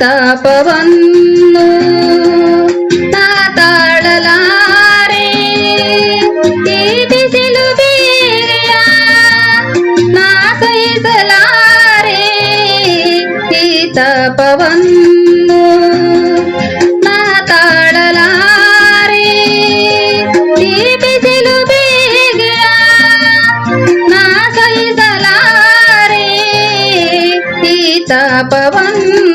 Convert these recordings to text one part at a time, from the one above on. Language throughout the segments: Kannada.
ತಾಪವನ್ನು ನಾ ತಾಳಲಾರೆ ಈ ಬಿಸಿಲು ಬೇಗೆಯ ನಾ ಸಹಿಸಲಾರೆ ಈ ತಾಪವನ್ನು ನಾ ತಾಳಲಾರೆ ಈ ಬಿಸಿಲು ಬೇಗೆಯ ನಾ ಸಹಿಸಲಾರೆ ಈ ತಾಪವನ್ನು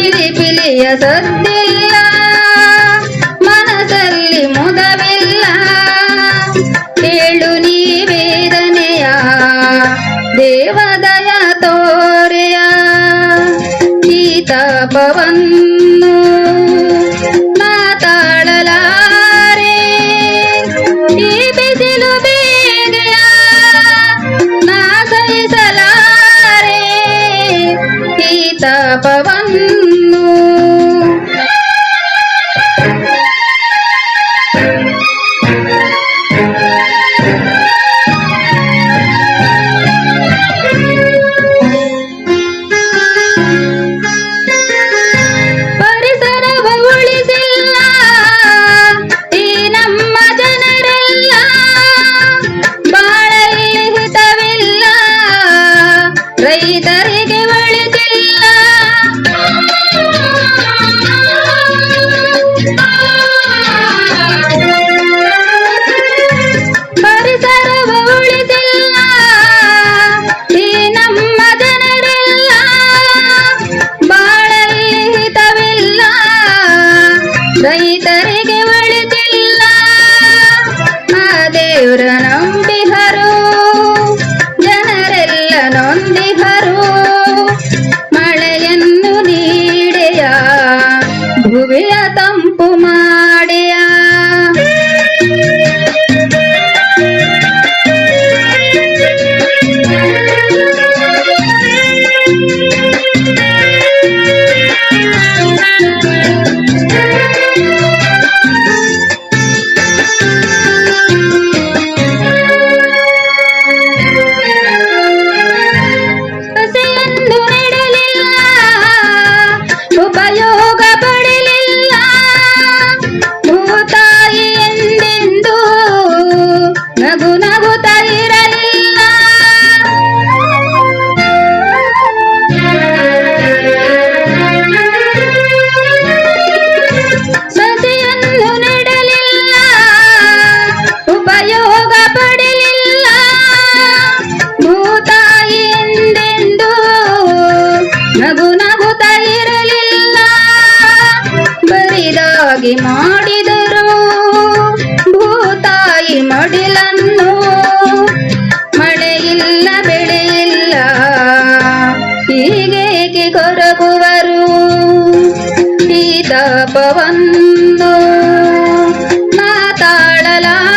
ಚಿಲಿಪಿಲಿಯ ಸದ್ದಿಲ್ಲ. ಮನಸ್ಸಲ್ಲಿ ಮುದವಿಲ್ಲ. ಹೇಳು ನೀ ವೇದನೆಯ ದೇವದಯ ತೋರೆಯ ಈ ತಾಪವನ್ನು കൃപ ರೈತರಿಗೆ ಬರಿದಾಗಿ ಮಾಡಿದರು. ಭೂತಾಯಿ ಮಡಿಲನ್ನು ಮಳೆಯಿಲ್ಲ ಬೆಳೆಯಿಲ್ಲ. ಹೀಗೇಕೆ ಕೊರಗುವರು? ಈ ತಾಪವನ್ನು ಮಾತಾಡಲಾರೆ.